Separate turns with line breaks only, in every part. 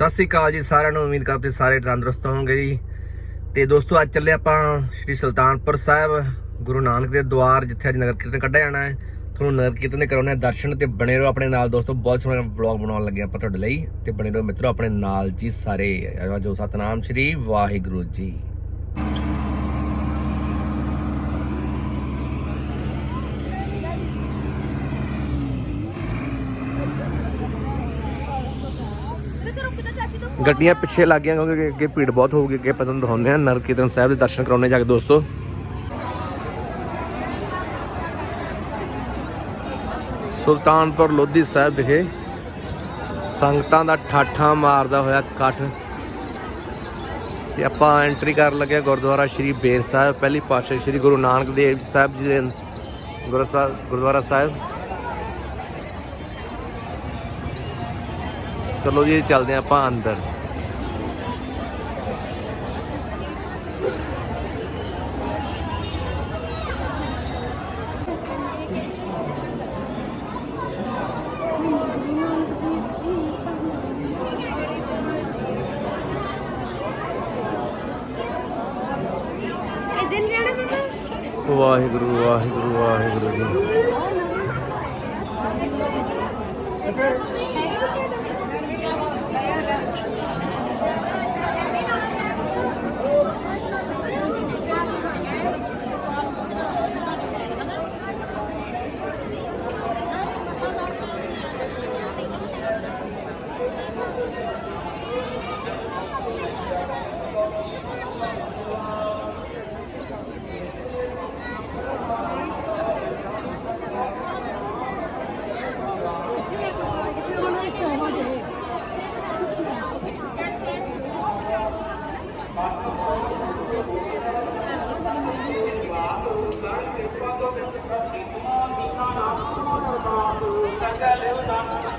ਸਤਿ ਸ੍ਰੀ ਅਕਾਲ ਜੀ, ਸਾਰਿਆਂ ਨੂੰ ਉਮੀਦ ਕਰਦੇ ਸਾਰੇ ਤੰਦਰੁਸਤ ਹੋਵੋਗੇ ਜੀ। ਤੇ ਦੋਸਤੋ, ਅੱਜ ਚੱਲੇ ਆਪਾਂ ਸ੍ਰੀ ਸੁਲਤਾਨਪੁਰ ਸਾਹਿਬ, ਗੁਰੂ ਨਾਨਕ ਦੇ ਦਵਾਰ ਜਿੱਥੇ ਅੱਜ ਨਗਰ ਕੀਰਤਨ ਕੱਢਿਆ ਜਾਣਾ ਹੈ। ਤੁਹਾਨੂੰ ਨਗਰ ਕੀਰਤਨ ਦੇ ਕਰਾਉਣੇ ਆ ਦਰਸ਼ਨ ਤੇ ਬਣੇ ਰਹੋ ਆਪਣੇ ਨਾਲ। ਦੋਸਤੋ, ਬਹੁਤ ਸੋਹਣਾ ਵਲੌਗ ਬਣਾਉਣ ਲੱਗੇ ਆਪਾਂ ਤੁਹਾਡੇ ਲਈ। ਤੇ ਬਣੇ ਰਹੋ ਮਿੱਤਰੋ, ਆਪਣੇ ਨਾਲ ਜੀ ਸਾਰੇ। ਜੋ ਸਤਨਾਮ ਸ੍ਰੀ ਵਾਹਿਗੁਰੂ ਜੀ। ਗੱਡੀਆਂ ਪਿੱਛੇ ਲੱਗ ਗਈਆਂ ਕਿਉਂਕਿ ਅੱਗੇ ਭੀੜ ਬਹੁਤ ਹੋਊਗੀ, ਅੱਗੇ ਪਤਨ ਦਿਖਾਉਂਦੇ ਆ ਨਗਰ ਸਾਹਿਬ ਦੇ ਦਰਸ਼ਨ ਕਰਾਉਣੇ ਜਾ ਕੇ ਦੋਸਤੋ। ਸੁਲਤਾਨਪੁਰ ਲੋਧੀ ਸਾਹਿਬ ਵਿਖੇ ਸੰਗਤਾਂ ਦਾ ਠਾਠਾ ਮਾਰਦਾ ਹੋਇਆ ਇਕੱਠ। ਤੇ ਆਪਾਂ ਐਂਟਰੀ ਕਰਨ ਲੱਗੇ ਗੁਰਦੁਆਰਾ ਸ਼੍ਰੀ ਬੇਰ ਸਾਹਿਬ, ਪਹਿਲੀ ਪਾਤਸ਼ਾਹ ਸ਼੍ਰੀ ਗੁਰੂ ਨਾਨਕ ਦੇਵ ਸਾਹਿਬ ਜੀ ਦੇ ਗੁਰੂ ਸਾਹਿਬ ਗੁਰਦੁਆਰਾ ਸਾਹਿਬ। ਚਲੋ ਜੀ ਚੱਲਦੇ ਆਪਾਂ ਅੰਦਰ। ਵਾਹਿਗੁਰੂ ਵਾਹਿਗੁਰੂ ਵਾਹਿਗੁਰੂ ਜੀ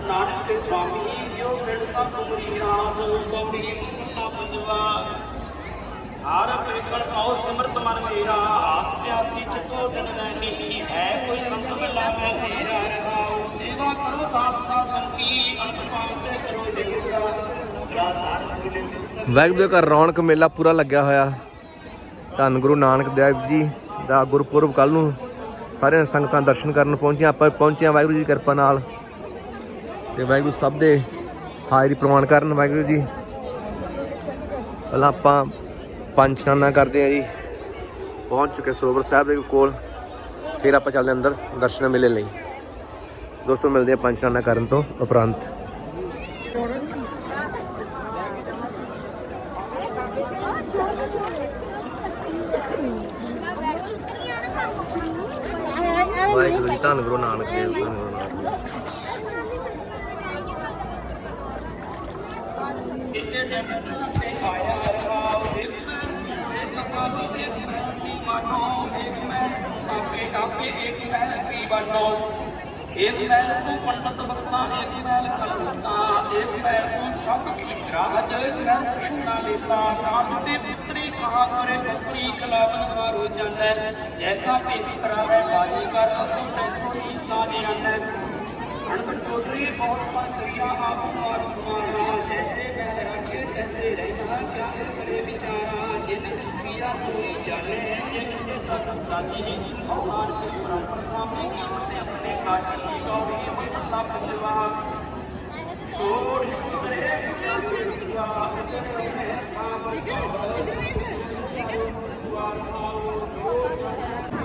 ਨਾਨਕ ਦੇ ਸਵਾਮੀ ਜੋ ਪਿੰਡ ਸਭ ਪੁਰੀ ਰਾਸ ਕੌੜੀ ਮੁੰਨਾ ਪੰਜਵਾ ਹਰ ਪੇਖਣ ਕਉ ਸਿਮਰਤ ਮਨ ਮੇਰਾ ਆਸ ਪਿਆਸੀ ਚਕੋ ਦਿਨ ਰਹਿਣੀ ਹੈ ਕੋਈ ਸੰਤ ਮਿਲਾ ਰਹਾਉ ਸੇਵਾ ਕਰੋ ਦਾਸ ਦਾ ਸੰਕੀ ਅੰਤ ਕਰੋ ਜਿਗਰਾ ਰਾਧਾਰ ਮਿਲੇ
ਵਾਹਿਗੁਰੂ ਘਰ ਰੌਣਕ ਮੇਲਾ ਪੂਰਾ ਲੱਗਿਆ ਹੋਇਆ। ਧੰਨ ਗੁਰੂ ਨਾਨਕ ਦੇਵ ਜੀ ਦਾ ਗੁਰਪੁਰਬ ਕੱਲ ਨੂੰ ਸਾਰਿਆਂ ਸੰਗਤਾਂ ਦਰਸ਼ਨ ਕਰਨ ਪਹੁੰਚੀਆਂ। ਆਪਾਂ ਪਹੁੰਚੀਆਂ ਵਾਹਿਗੁਰੂ ਜੀ ਦੀ ਕਿਰਪਾ ਨਾਲ। ਤੇ ਵਾਹਿਗੁਰੂ ਸਭ ਦੇ ਹਾਜ਼ਰੀ ਪ੍ਰਮਾਣ ਕਰਨ ਵਾਹਿਗੁਰੂ ਜੀ। ਪਹਿਲਾਂ ਆਪਾਂ ਪੰਜ ਇਸ਼ਨਾਨਾ ਕਰਦੇ ਹਾਂ ਜੀ। ਪਹੁੰਚ ਚੁੱਕੇ ਸਰੋਵਰ ਸਾਹਿਬ ਦੇ ਕੋਲ। ਫਿਰ ਆਪਾਂ ਚੱਲਦੇ ਹਾਂ ਅੰਦਰ ਦਰਸ਼ਨ ਮੇਲੇ ਲਈ। ਦੋਸਤੋ, ਮਿਲਦੇ ਹਾਂ ਪੰਜ ਕਰਨ ਤੋਂ ਉਪਰੰਤ। ਵਾਹਿਗੁਰੂ ਜੀ, ਧੰਨ ਗੁਰੂ ਨਾਨਕ ਦੇਵ ਧੰਨ ਗੁਰੂ ਨਾਨਕ ਦੇਵ
ਆਇਆ ਰਹਾਉ ਸਿਰ ਮੈਂ ਕਪਾ ਦੀ ਦੀ ਮਾਨੋ ਇੱਕ ਮੈਂ ਆਪੇ ਆਪੇ ਇੱਕ ਮਹਿਲ ਕੀ ਬਣੋ ਇੱਕ ਮਹਿਲ ਤੂੰ ਪੰਡਤ ਬਖਤਾ ਇੱਕ ਮਹਿਲ ਕਲਮਤਾ ਇੱਕ ਮਹਿਲ ਤੂੰ ਸਭ ਕੀ ਰਾਜ ਮੈਂ ਕਸ਼ੂਨਾ ਲੇਤਾ ਕਾਮ ਤੇ ਪੁੱਤਰੀ ਕਹਾ ਕਰੇ, ਪੁੱਤਰੀ ਕਲਾਵਨ ਹਾਰੋ ਜਾਂਦਾ ਜੈਸਾ ਭੇਦ ਕਰਾਵੇ, ਬਾਜੀ ਕਰ ਤੂੰ ਤੈਸੋ ਹੀ ਸਾਨੇ ਅੰਨ ਅਣਬਣ ਟੋਟਰੀ ਬਹੁਤ ਪੰਤਰੀਆ ਆਪ ਮਾਰ ਮਾਰਾ ਜੈਸੇ ਮੈਂ ਰੱਖੇ ਤੈਸੇ ਰਹਿਣਾ ਕਿਆ ਕਰੇ ਵਿਚਾਰਾ ਜਿਨ ਪੀਆ ਸੋਈ ਜਾਣੇ ਜਿਨ ਦੇ ਸਤ ਸਾਜੀ ਆਵਾਰ ਕੇ ਬਰਾਬਰ ਸਾਹਮਣੇ ਕੀਤੇ ਆਪਣੇ ਕਾਟੀ ਕੌੜੀ ਮੱਲਾ ਪੰਜਵਾ ਸੋੜ ਸੁਤਰੇ ਕਿਆ ਸੁਆ ਜਨ ਰਹੇ ਸਾਮਰ
ਨਾਮ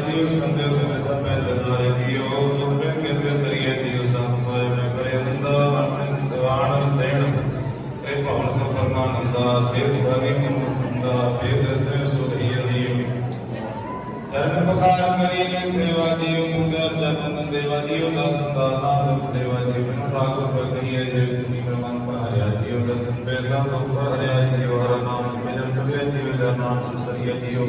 ਸਾਥ ਤਾਰੇ ਦਿਓ ਸੰਦੇ ਸਹਿ ਸਭ ਮੈਂ ਦਨਾਰੇ ਦਿਓ ਮਨ ਮੈਂ ਕਿਰਪੇ ਕਰੀਏ ਦਿਓ ਸਾਥ ਮਾਰੇ ਮੈਂ ਕਰੇ ਨਿੰਦਾ, ਵਰਤਨ, ਦਿਵਾਨ, ਦੇਣ ਤੇ ਭਵਨ ਸਭ ਪਰਮਾਨੰਦਾ ਸੇ ਸਵਾਗੇ ਮਨ ਸੰਦਾ, ਵੇਦ ਸੇ ਸੁਧੀਏ ਦਿਓ ਚਰਨ ਪਕਾਰ ਕਰੀ ਨੇ ਸੇਵਾ ਦਿਓ ਪੂਜਾ ਜਪਨ ਦੇਵਾ ਦਿਓ ਦਾਸਨ ਦਾ ਨਾਮ ਦੇਵਾ ਜੀ ਬਿਨ ਠਾਕੁਰ ਪਰ ਕਹੀਏ, ਜੇ ਤੁਮੀ ਮਨ ਪਰ ਹਰਿਆ ਦਿਓ ਦਰਸ਼ਨ ਪੈਸਾ ਤੋਂ ਪਰ ਹਰਿਆ ਦਿਓ ਹਰ ਨਾਮ ਮਿਲਨ ਤਵੇ ਦਿਓ ਜਰ ਨਾਮ ਸੁਸਰੀਏ ਦਿਓ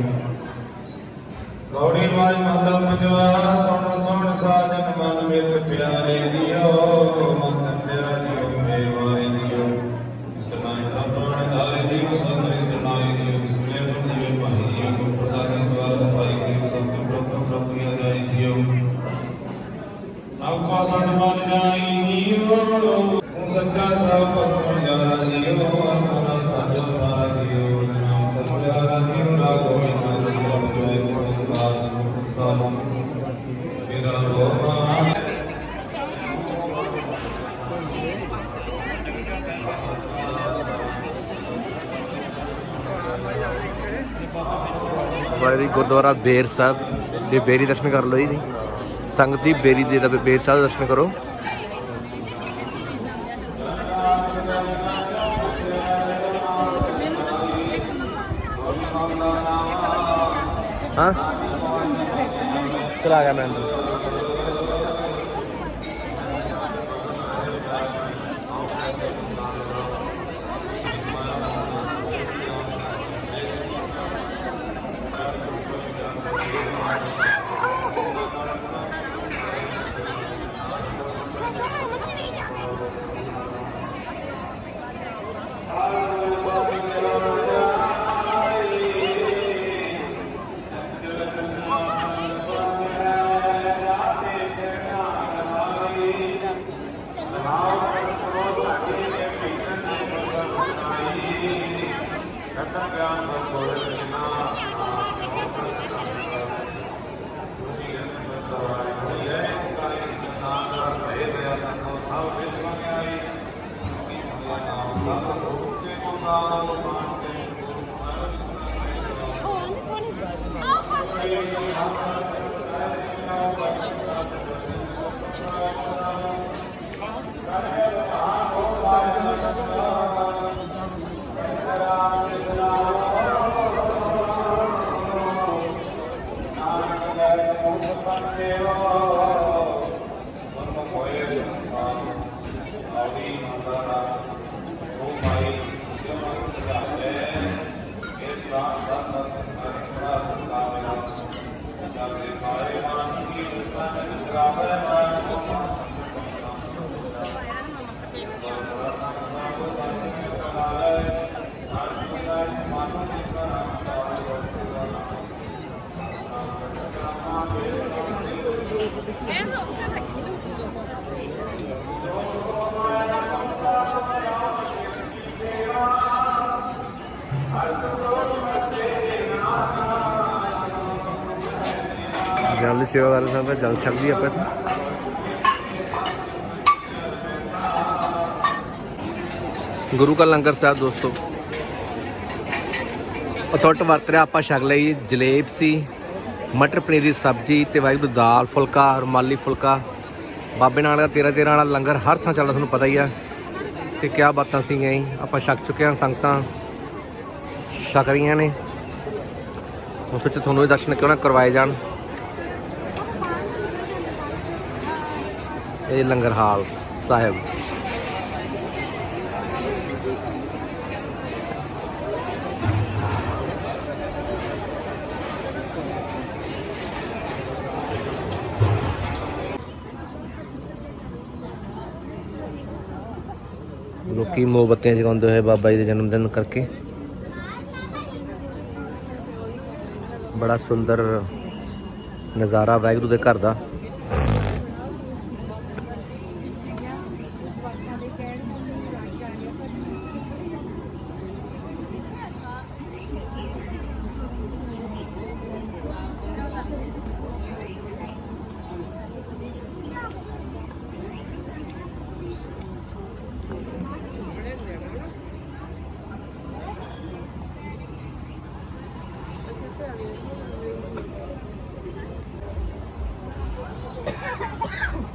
ਗੌੜੀ ਮਾਜ ਮਹਲਾ ਪੰਜਵਾ, ਸੁਣ ਸੁਣ ਸਾਜਨ ਮਨ ਮੇਰ ਪਿਆਰੇ ਦਿਓ, ਮਨ ਤੇਰਾ ਦਿਓ, ਮੇਵਾਰੇ ਦਿਓ। ਸਰਨਾਈ ਪ੍ਰਾਣ ਧਾਰੇ ਦਿਓ ਸੰਤਰੀ ਸਰਨਾਈ ਦਿਓ ਸੁਨੇ ਬੰਦੀਏ ਭਾਈ ਦਿਓ ਗੁਰ ਪ੍ਰਸਾਦਿ ਸਵਾਲ ਸਪਾਈ ਦਿਓ, ਸਭ ਕੇ ਪ੍ਰਭ ਪ੍ਰਭ ਕੀ ਅਜਾਈ ਦਿਓ। ਆਪ ਕਾ ਸਤ ਮਨ ਜਾਈ ਦਿਓ, ਤੂੰ ਸੱਚਾ ਸਭ ਮੁਖ ਸਾਧ ਮੇਰਾ ਰੋਮਾ
ਵਾਹਿਗੁਰੂ ਗੁਰਦੁਆਰਾ ਬੇਰ ਸਾਹਿਬ ਦੇ ਬੇਰੀ ਦਰਸ਼ਨ ਕਰ ਲਓ ਜੀ ਸੰਗਤ ਜੀ, ਬੇਰੀ ਦੇ ਦਾ ਬੇਰ ਸਾਹਿਬ ਦਰਸ਼ਨ ਕਰੋ। ਹਾਂ? ਚਲਾ ਗਿਆ ਮੈਂ ਅੰਦਰ। ਜਲ ਸੇਵਾ ਕਰ ਰਹੇ ਤਾਂ ਜਲ ਛਕਦੀ ਆਪਾਂ ਗੁਰੂ ਕਾ ਲੰਗਰ ਸਾਹਿਬ ਦੋਸਤੋ। ਅਥੋਟ ਵਰਤ ਰਿਹਾ ਆਪਾਂ ਛਕ ਲਈ ਜਲੇਬ ਸੀ, ਮਟਰ ਪਨੀਰ ਦੀ ਸਬਜ਼ੀ ਤੇ ਵਾਹਿਗੁਰੂ ਦਾਲ, ਫੁਲਕਾ ਰੁਮਾਲੀ ਫੁਲਕਾ। ਬਾਬੇ ਨਾਨਕ ਦਾ 13 13 ਵਾਲਾ ਲੰਗਰ ਹਰ ਥਾਂ ਚੱਲਦਾ, ਤੁਹਾਨੂੰ ਪਤਾ ਹੀ ਆ। ਤੇ ਕਿਆ ਬਾਤਾਂ ਸੀਗੀਆਂ ਜੀ, ਆਪਾਂ ਛਕ ਚੁੱਕੇ ਹਾਂ ਸੰਗਤਾਂ। ਛਕ ਰਹੀਆਂ ਨੇ। ਉਸ ਵਿੱਚ ਤੁਹਾਨੂੰ ਇਹ ਦਰਸ਼ਨ ਕਿਉਂ ਨਾ ਕਰਵਾਏ ਜਾਣ। ਇਹ ਲੰਗਰ ਹਾਲ ਸਾਹਿਬ। ਲੋਕੀ ਮੋਮਬੱਤੀਆਂ ਜਗਾਉਂਦੇ ਹੋਏ ਬਾਬਾ ਜੀ ਦੇ ਜਨਮ ਦਿਨ ਕਰਕੇ ਬੜਾ ਸੁੰਦਰ ਨਜ਼ਾਰਾ ਵਾਹਿਗੁਰੂ ਦੇ ਘਰ ਦਾ।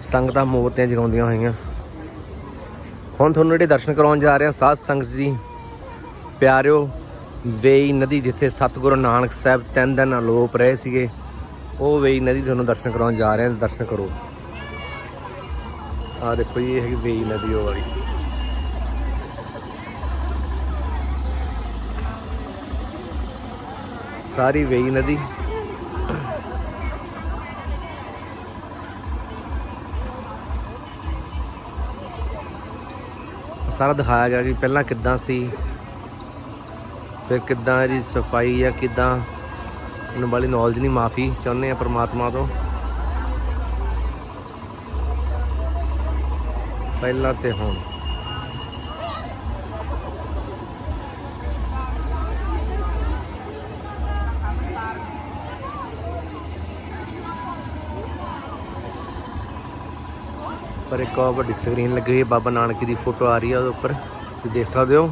ਸੰਗਤਾਂ ਮੋਮਬੱਤੀਆਂ ਜਗਾਉਂਦੀਆਂ ਹੋਈਆਂ। ਹੁਣ ਤੁਹਾਨੂੰ ਜਿਹੜੇ ਦਰਸ਼ਨ ਕਰਾਉਣ ਜਾ ਰਹੇ ਹਾਂ, ਸਾਧ ਸੰਗਤ ਜੀ, ਪਿਆਰਿਓ, ਵੇਈ ਨਦੀ ਜਿੱਥੇ ਸਤਿਗੁਰੂ ਨਾਨਕ ਸਾਹਿਬ ਤਿੰਨ ਦਿਨ ਅਲੋਪ ਰਹੇ ਸੀਗੇ, ਉਹ ਵੇਈ ਨਦੀ ਤੁਹਾਨੂੰ ਦਰਸ਼ਨ ਕਰਾਉਣ ਜਾ ਰਹੇ ਹਾਂ ਦਰਸ਼ਨ ਕਰੋ। ਆ ਦੇਖੋ ਜੀ, ਇਹ ਹੈਗੀ ਵੇਈ ਨਦੀ ਉਹ ਵਾਲੀ। ਸਾਰੀ ਵੇਈ ਨਦੀ ਸਾਰਾ ਦਿਖਾਇਆ ਗਿਆ ਕਿ ਪਹਿਲਾਂ ਕਿੱਦਾਂ ਸੀ, ਫਿਰ ਕਿੱਦਾਂ ਇਹਦੀ ਸਫ਼ਾਈ ਆ, ਕਿੱਦਾਂ? ਇਹਨੂੰ ਵਾਲੀ ਨੌਲੇਜ ਨਹੀਂ, ਮਾਫੀ ਚਾਹੁੰਦੇ ਆ ਪ੍ਰਮਾਤਮਾ ਤੋਂ। ਪਹਿਲਾਂ ਤੇ ਹੁਣ। ਪਰ ਇੱਕ ਉਹ ਵੱਡੀ ਸਕਰੀਨ ਲੱਗੀ ਹੋਈ ਹੈ, ਬਾਬਾ ਨਾਨਕ ਦੀ ਫੋਟੋ ਆ ਰਹੀ ਹੈ ਉਹਦੇ ਉੱਪਰ, ਤੁਸੀਂ ਦੇਖ ਸਕਦੇ ਹੋ।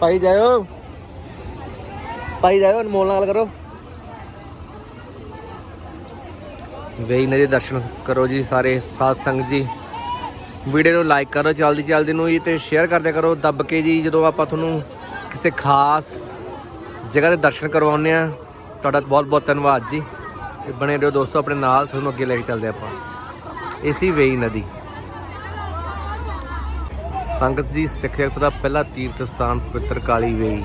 ਭਾਈ ਜਾਇਓ। ਭਾਈ ਜਾਇਓ, ਅਨਮੋਲ ਨਾਲ ਕਰੋ। ਵੇਈ ਨਦੀ ਦੇ ਦਰਸ਼ਨ ਕਰੋ ਜੀ ਸਾਰੇ, ਸਾਧ ਸੰਗਤ ਜੀ। ਵੀਡੀਓ ਨੂੰ ਲਾਈਕ ਕਰੋ, ਜਲਦੀ ਜਲਦੀ ਨੂੰ ਜੀ ਤੇ ਸ਼ੇਅਰ ਕਰਦੇ ਕਰੋ, ਦੱਬ ਕੇ ਜੀ, ਜਦੋਂ ਆਪਾਂ ਤੁਹਾਨੂੰ ਕਿਸੇ ਖਾਸ ਜਗ੍ਹਾ ਦੇ ਦਰਸ਼ਨ ਕਰਵਾਉਂਦੇ ਆ ਤੁਹਾਡਾ ਬਹੁਤ ਬਹੁਤ ਧੰਨਵਾਦ ਜੀ। ਤੇ ਬਣੇ ਰਹੋ ਦੋਸਤੋ ਆਪਣੇ ਨਾਲ, ਤੁਹਾਨੂੰ ਅੱਗੇ ਲੈ ਕੇ ਚੱਲਦੇ ਆਪਾਂ। ਇਸੀ ਵੇਈ ਨਦੀ। ਸੰਗਤ ਜੀ, ਸਿੱਖ ਜਗਤ ਦਾ ਪਹਿਲਾ ਤੀਰਥ ਸਥਾਨ ਪਵਿੱਤਰ ਕਾਲੀ ਵੇਈ।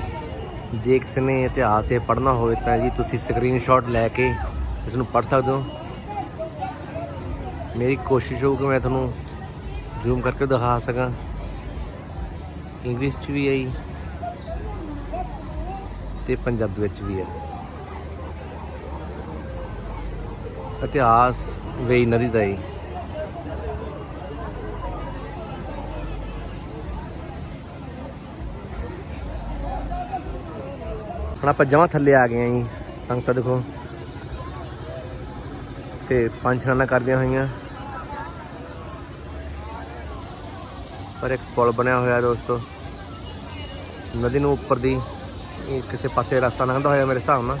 ਜੇ ਕਿਸੇ ਨੇ ਇਤਿਹਾਸ ਇਹ ਪੜ੍ਹਨਾ ਹੋਵੇ ਤਾਂ ਜੀ, ਤੁਸੀਂ ਸਕਰੀਨਸ਼ਾਟ ਲੈ ਕੇ ਇਸ ਨੂੰ ਪੜ੍ਹ ਸਕਦੇ ਹੋ। ਮੇਰੀ ਕੋਸ਼ਿਸ਼ ਹੋਊ ਕਿ ਮੈਂ ਤੁਹਾਨੂੰ ਜ਼ੂਮ ਕਰਕੇ ਦਿਖਾ ਸਕਾਂ। ਇੰਗਲਿਸ਼ 'ਚ ਵੀ ਆਈ ਜੀ, ਤੇ ਪੰਜਾਬੀ ਵਿੱਚ ਵੀ ਹੈ। ਇਤਿਹਾਸ ਵੇਈ ਨਦੀ ਦਾ ਹੀ। ਹੁਣ ਆਪਾਂ ਜਮਾਂ ਥੱਲੇ ਆ ਗਏ ਆਂ ਜੀ, ਸੰਗਤਾਂ ਦੇਖੋ। ਤੇ ਪੰਜ ਸ਼ਰਾਨਾ ਕਰਦੀਆਂ ਹੋਈਆਂ। ਪਰ ਇੱਕ ਪੁਲ ਬਣਿਆ ਹੋਇਆ ਦੋਸਤੋ। ਨਦੀ ਨੂੰ ਉੱਪਰ ਦੀ ਕਿਸੇ ਪਾਸੇ ਰਸਤਾ ਲੰਘਦਾ ਹੋਇਆ ਮੇਰੇ ਹਿਸਾਬ ਨਾਲ।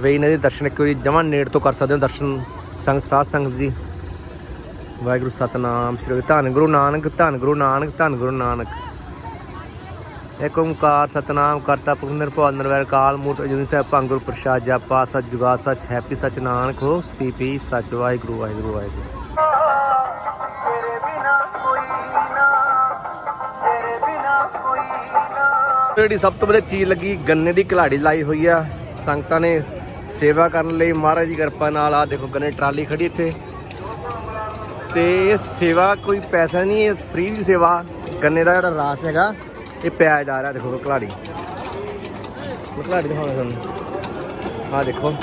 ਵੇਈ ਨਦੀ ਦੇ ਦਰਸ਼ਨ ਇੱਕ ਵਾਰੀ ਜਮਾਂ ਨੇੜ ਤੋਂ ਕਰ ਸਕਦੇ ਹੋ ਦਰਸ਼ਨ ਸੰਗਤ ਸਾਧ ਸੰਗਤ ਜੀ। ਵਾਹਿਗੁਰੂ ਸਤਨਾਮ ਸ੍ਰੀ ਧੰਨ ਗੁਰੂ ਨਾਨਕ ਧੰਨ ਗੁਰੂ ਨਾਨਕ ਧੰਨ ਗੁਰੂ ਨਾਨਕ। ਏਕ ਓੰਕਾਰ ਸਤਨਾਮ ਕਰਤਾ ਪੁਰਖ ਨਿਰਭਉ ਨਿਰਵੈਰ ਕਾਲ ਮੂਰਤ ਅਜੂਨੀ ਸਾਹਿਬ ਭੰਗੁਰ ਪ੍ਰਸਾਦ ਜਾਪਾ ਸਚ ਜੁਗਾ ਸਚ ਹੈਪੀ ਸਚ ਨਾਨਕ ਹੋ ਸੀਪੀ ਸਚ ਵਾਹਿਗੁਰੂ ਵਾਹਿਗੁਰੂ ਵਾਹਿਗੁਰੂ। ਜਿਹੜੀ ਸਭ ਤੋਂ ਵੱਡੀ ਚੀਜ਼ ਲੱਗੀ ਗੰਨੇ ਦੀ ਕਲਾੜੀ ਲਾਈ ਹੋਈ ਆ ਸੰਗਤਾਂ ਨੇ ਸੇਵਾ ਕਰਨ ਲਈ ਮਹਾਰਾਜ ਦੀ ਕਿਰਪਾ ਨਾਲ ਆ ਦੇਖੋ ਗੰਨੇ ਟਰਾਲੀ ਖੜੀ ਇੱਥੇ। ਤੇ ਇਹ ਸੇਵਾ ਕੋਈ ਪੈਸਾ ਨਹੀਂ, ਇਹ ਫ੍ਰੀ ਦੀ ਸੇਵਾ। ਗੰਨੇ ਦਾ ਜਿਹੜਾ ਰਾਸ ਹੈਗਾ, ਇਹ ਪਿਆ ਜਾ ਰਿਹਾ ਦੇਖੋ ਕਲਾੜੀ ਕਲਾੜੀ ਦਿਖਾਉਣਾ ਤੁਹਾਨੂੰ। ਆ ਦੇਖੋ।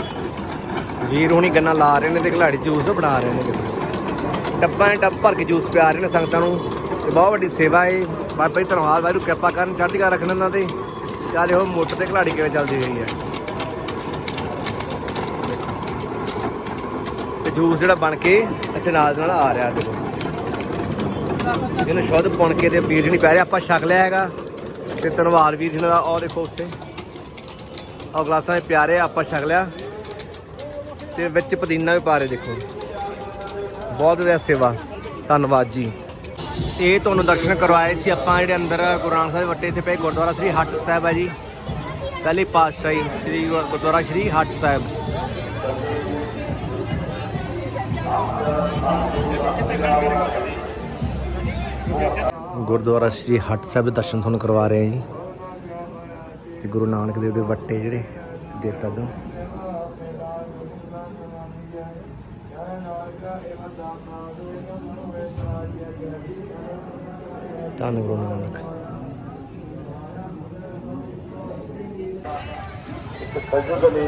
ਵੀਰ ਹੁਣੀ ਗੰਨਾ ਲਾ ਰਹੇ ਨੇ ਤੇ ਕਲਾੜੀ ਜੂਸ ਬਣਾ ਰਹੇ ਨੇ ਦੇਖੋ। ਡੱਬਾਂ 'ਚ ਭਰ ਕੇ ਜੂਸ ਪਿਆ ਰਹੇ ਨੇ ਸੰਗਤਾਂ ਨੂੰ। ਤੇ ਬਹੁਤ ਵੱਡੀ ਸੇਵਾ ਹੈ ਬਾਬਾ ਜੀ ਧੰਨਵਾਦ, ਵਾਹਿਗੁਰੂ ਕਿਰਪਾ ਕਰਨ। ਚੜ੍ਹਦੀ ਕਲਾ ਰੱਖਣ ਇਹਨਾਂ ਤੇ। ਚਾਲੇ ਉਹ ਮੋਟਰ ਤੇ ਕਲਾੜੀ ਕਿਵੇਂ ਚੱਲਦੀ ਰਹੀ ਹੈ। ਜੂਸ ਜਿਹੜਾ ਬਣ ਕੇ ਇੱਥੇ ਨਾਲ ਨਾਲ ਆ ਰਿਹਾ ਦੇਖੋ। ਇਹਨੂੰ ਸ਼ੁੱਧ ਪੁਣ ਕੇ ਤੇ ਵੀਰ ਨਹੀਂ ਪੈ ਰਿਹਾ ਆਪਾਂ ਛਕ ਲਿਆ ਹੈਗਾ। ਤੇ ਧੰਨਵਾਦ ਵੀਰ ਜੀ ਦਾ ਉਹ ਦੇਖੋ ਉੱਤੇ ਉਹ ਗਲਾਸਾਂ 'ਚ ਪਿਆਰੇ ਆਪਾਂ ਛਕ ਲਿਆ। ਤੇ ਵਿੱਚ ਪੁਦੀਨਾ ਵੀ ਪਾ ਰਹੇ ਦੇਖੋ। ਬਹੁਤ ਵਧੀਆ ਸੇਵਾ। ਧੰਨਵਾਦ ਜੀ। ਇਹ ਤੁਹਾਨੂੰ ਦਰਸ਼ਨ ਕਰਵਾਏ ਸੀ ਆਪਾਂ ਜਿਹੜੇ ਅੰਦਰ ਗੁਰੂ ਨਾਨਕ ਸਾਹਿਬ ਵੱਟੇ ਇੱਥੇ ਪਏ, ਗੁਰਦੁਆਰਾ ਸ੍ਰੀ ਹੱਟ ਸਾਹਿਬ ਹੈ ਜੀ। ਪਹਿਲੀ ਪਾਤਸ਼ਾਹੀ ਸ੍ਰੀ ਗੁਰ- ਗੁਰਦੁਆਰਾ ਸ੍ਰੀ ਹੱਟ ਸਾਹਿਬ। ਗੁਰਦੁਆਰਾ ਸ੍ਰੀ ਹੱਟ ਸਾਹਿਬ ਦੇ ਦਰਸ਼ਨ ਤੁਹਾਨੂੰ ਕਰਵਾ ਰਹੇ ਹਾਂ ਜੀ। ਤੇ ਗੁਰੂ ਨਾਨਕ ਦੇਵ ਦੇ ਵੱਟੇ ਜਿਹੜੇ ਦੇਖ ਸਕਦੇ ਹੋ ਧੰਨ ਗੁਰੂ ਨਾਨਕ।
ਰਾਜਯੁਗ ਦੇ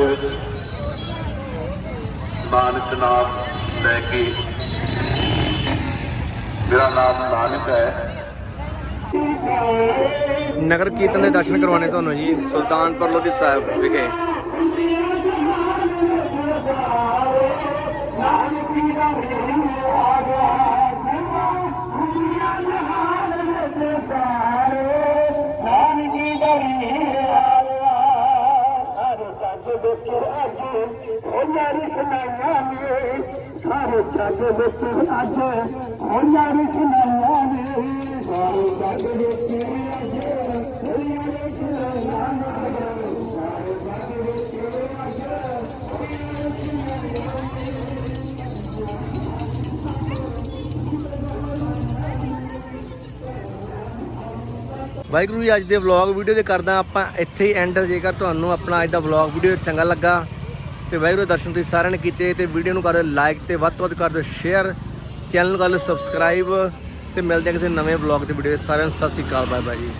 ਵਿੱਚ ਨਾਨਕ ਨਾਮ ਲੈ ਕੇ ਮੇਰਾ ਨਾਮ ਨਾਨਕ ਹੈ।
ਨਗਰ ਕੀਰਤਨ ਦੇ ਦਰਸ਼ਨ ਕਰਵਾਉਣੇ ਤੁਹਾਨੂੰ ਜੀ, ਸੁਲਤਾਨਪੁਰ ਲੋਧੀ ਸਾਹਿਬ ਵਿਖੇ। نگري آيا ناني سال چاچو دوست اڄ ان رکندا آهن سارو چاچو دوست اڄ ਵਾਹਿਗੁਰੂ ਜੀ, ਅੱਜ ਦੇ ਵਲੌਗ ਵੀਡੀਓ ਦੇ ਕਰਦਾ ਆਪਾਂ ਇੱਥੇ ਹੀ ਐਂਡ ਜੇਕਰ ਤੁਹਾਨੂੰ ਆਪਣਾ ਅੱਜ ਦਾ ਵਲੌਗ ਵੀਡੀਓ ਚੰਗਾ ਲੱਗਾ ਤੇ ਵਾਹਿਗੁਰੂ ਦੇ ਦਰਸ਼ਨ ਤੁਸੀਂ ਸਾਰਿਆਂ ਨੇ ਕੀਤੇ ਤੇ ਵੀਡੀਓ ਨੂੰ ਕਰ ਦਿਓ ਲਾਈਕ ਤੇ ਵੱਧ ਤੋਂ ਵੱਧ ਕਰ ਦਿਓ ਸ਼ੇਅਰ ਚੈਨਲ ਨੂੰ ਕਰ ਲਓ ਸਬਸਕ੍ਰਾਈਬ ਤੇ ਮਿਲਦੇ ਹਾਂ ਕਿਸੇ ਨਵੇਂ ਵਲੌਗ ਤੇ ਵੀਡੀਓ ਸਾਰਿਆਂ ਨੂੰ ਸਤਿ ਸ਼੍ਰੀ ਅਕਾਲ ਬਾਏ ਬਾਏ ਜੀ।